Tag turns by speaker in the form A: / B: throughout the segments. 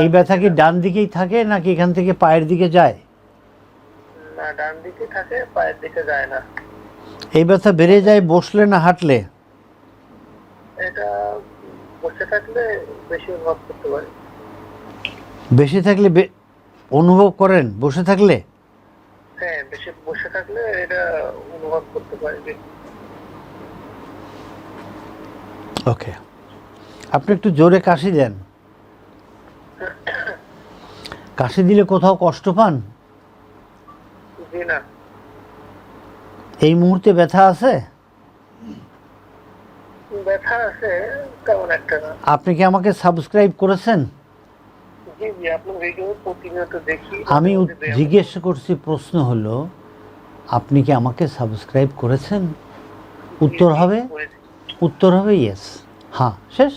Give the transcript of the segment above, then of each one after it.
A: এই ব্যথা কি ডান দিকেই থাকে নাকি এখান থেকে পায়ের দিকে যায়?
B: না ডান দিকে থাকে পায়ের দিকে যায় না।
A: এই ব্যথা বেড়ে যায় বসলে না হাঁটলে?
B: এটা বসে থাকলে বেশি অনুভব করতে পারি।
A: বেশি থাকলে অনুভব করেন? বসে থাকলে?
B: হ্যাঁ বেশি বসে থাকলে এটা অনুভব করতে পারি
A: ওকে। আপনি একটু জোরে কাশি দেন। কাশি দিলে কোথাও কষ্ট পান? এই মুহূর্তে ব্যথা আছে?
B: ব্যথা আছে তেমন একটা না।
A: আপনি কি আমাকে সাবস্ক্রাইব করেছেন? আমি জিজ্ঞেস করছি প্রশ্ন হলো আপনি কি আমাকে সাবস্ক্রাইব করেছেন? উত্তর হবে? উত্তর হবে ইয়েস হ্যাঁ শেষ?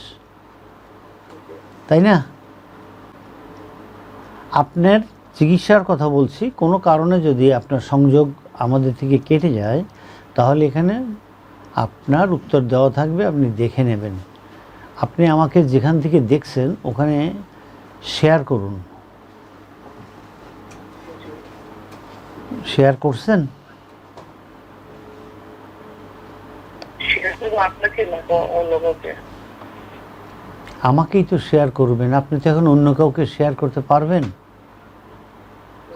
A: তাই না? আপনার চিকিৎসার কথা বলছি। কোনো কারণে যদি আপনার সংযোগ আমাদের থেকে কেটে যায় তাহলে এখানে আপনার উত্তর দেওয়া থাকবে আপনি দেখে নেবেন। আপনি আমাকে যেখান থেকে দেখছেন ওখানে শেয়ার করুন। শেয়ার করছেন? আমাকেই তো শেয়ার করবেন। আপনি তো এখন অন্য কাউকে শেয়ার করতে পারবেন?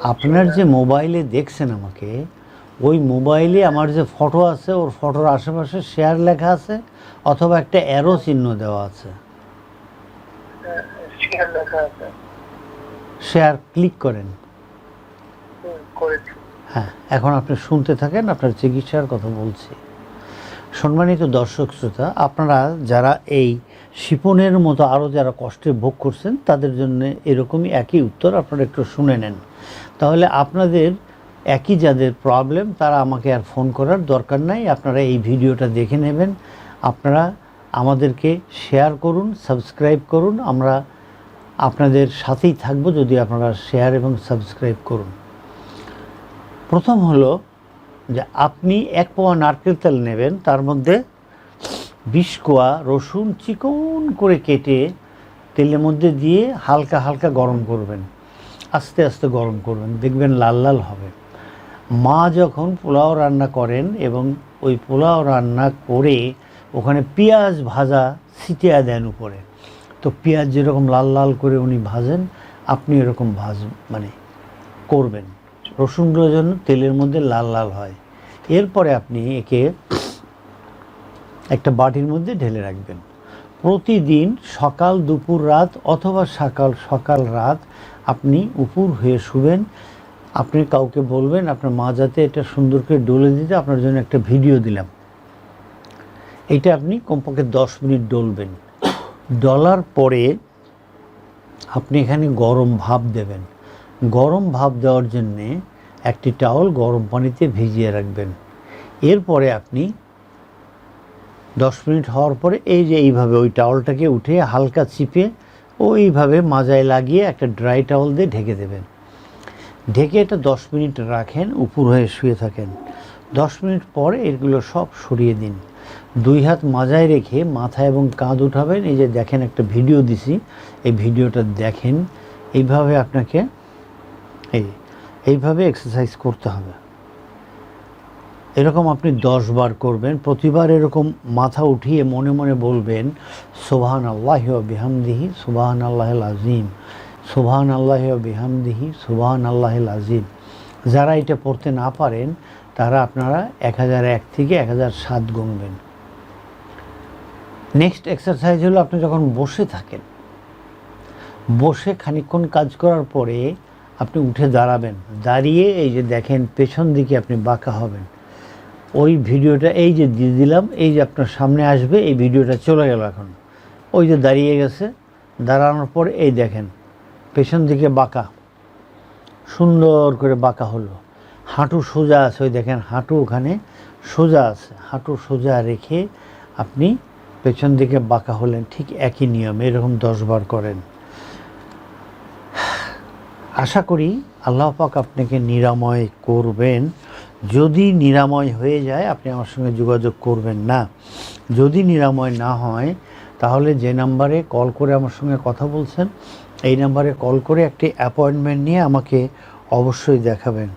A: আপনার যে মোবাইলে দেখছেন আমাকে ওই মোবাইলে আমার যে ফটো আছে ওর ফটোর আশেপাশে শেয়ার লেখা আছে অথবা একটা অ্যারো চিহ্ন দেওয়া আছে?
B: শেয়ার
A: ক্লিক করেন। হ্যাঁ এখন আপনি শুনতে থাকেন আপনার চিকিৎসার কথা বলছি। সম্মানিত দর্শক শ্রোতা আপনারা যারা এই শিপনের মতো আরও যারা কষ্টে ভোগ করছেন তাদের জন্য এরকমই একই উত্তর আপনারা একটু শুনে নেন। তাহলে আপনাদের একই যাদের প্রবলেম তারা আমাকে আর ফোন করার দরকার নাই। আপনারা এই ভিডিওটা দেখে নেবেন। আপনারা আমাদেরকে শেয়ার করুন সাবস্ক্রাইব করুন। আমরা আপনাদের সাথেই থাকব যদি আপনারা শেয়ার এবং সাবস্ক্রাইব করুন। প্রথম হলো যে আপনি এক পোয়া নারকেল তেল নেবেন, তার মধ্যে বিশ কোয়া রসুন চিকন করে কেটে তেলের মধ্যে দিয়ে হালকা হালকা গরম করবেন। আস্তে আস্তে গরম করবেন, দেখবেন লাল লাল হবে। মা যখন পোলাও রান্না করেন এবং ওই পোলাও রান্না করে ওখানে পেঁয়াজ ভাজা ছিটিয়ে দেন উপরে। তো পেঁয়াজ যেরকম লাল লাল করে উনি ভাজেন, আপনি এরকম ভাজ মানে করবেন। রসুনগুলো যেন তেলের মধ্যে লাল লাল হয়। এরপরে আপনি একে একটা বাটির মধ্যে ঢেলে রাখবেন। প্রতিদিন সকাল দুপুর রাত অথবা সকাল সকাল রাত আপনি উপর হয়ে শুবেন। আপনি কাউকে বলবেন, আপনার মা যাতে এটা সুন্দর করে ডলে দিতে আপনার জন্য একটা ভিডিও দিলাম। এটা আপনি কমপক্ষে দশ মিনিট ডলবেন। ডলার পরে আপনি এখানে গরম ভাপ দেবেন। গরম ভাব দেওয়ার জন্যে একটি টাওয়াল গরম পানিতে ভিজিয়ে রাখবেন। এরপরে আপনি দশ মিনিট হওয়ার পরে এই যে এইভাবে ওই টাওয়ালটাকে উঠে হালকা চিপে ওইভাবে মাজায় লাগিয়ে একটা ড্রাই টাওয়াল দিয়ে ঢেকে দেবেন। ঢেকে এটা দশ মিনিট রাখেন, উপর হয়ে শুয়ে থাকেন। দশ মিনিট পরে এগুলো সব সরিয়ে দিন। দুই হাত মাজায় রেখে মাথা এবং কাঁধ উঠাবেন। এই যে দেখেন একটা ভিডিও দিছি, এই ভিডিওটা দেখেন। এইভাবে আপনাকে, এই, এইভাবে এক্সারসাইজ করতে হবে। এরকম আপনি দশ বার করবেন, প্রতিবার এরকম মাথা উঠিয়ে মনে মনে বলবেন সোভান আল্লাহ বিহামদিহি সুবাহান আল্লাহ আজিম সুবাহান আল্লাহ বিহামদিহি সুবাহান আল্লাহ আজিম যারা এটা পড়তে না পারেন, তারা আপনারা এক হাজার এক থেকে এক হাজার সাত গুনবেন। নেক্সট এক্সারসাইজ হলো আপনি যখন বসে থাকেন, বসে খানিকক্ষণ কাজ করার পরে আপনি উঠে দাঁড়াবেন। দাঁড়িয়ে এই যে দেখেন, পেছন দিকে আপনি বাঁকা হবেন। ওই ভিডিওটা এই যে দিয়ে দিলাম, এই যে আপনার সামনে আসবে, এই ভিডিওটা চলে গেল এখন। ওই যে দাঁড়িয়ে গেছে, দাঁড়ানোর পর এই দেখেন, পেছন দিকে বাঁকা, সুন্দর করে বাঁকা হলো। হাঁটু সোজা আছে, ওই দেখেন, হাঁটু ওখানে সোজা আছে। হাঁটু সোজা রেখে আপনি পেছন দিকে বাঁকা হলেন, ঠিক একই নিয়ম, এরকম দশবার করেন। আশা করি আল্লাহ পাক আপনাকে নিরাময় করবেন। যদি নিরাময় হয়ে যায়, আপনি আমার সঙ্গে যোগাযোগ করবেন না। যদি নিরাময় না হয়, তাহলে যে নাম্বারে কল করে আমার সঙ্গে কথা বলছেন, এই নাম্বারে কল করে একটি অ্যাপয়েন্টমেন্ট নিয়ে আমাকে অবশ্যই দেখাবেন।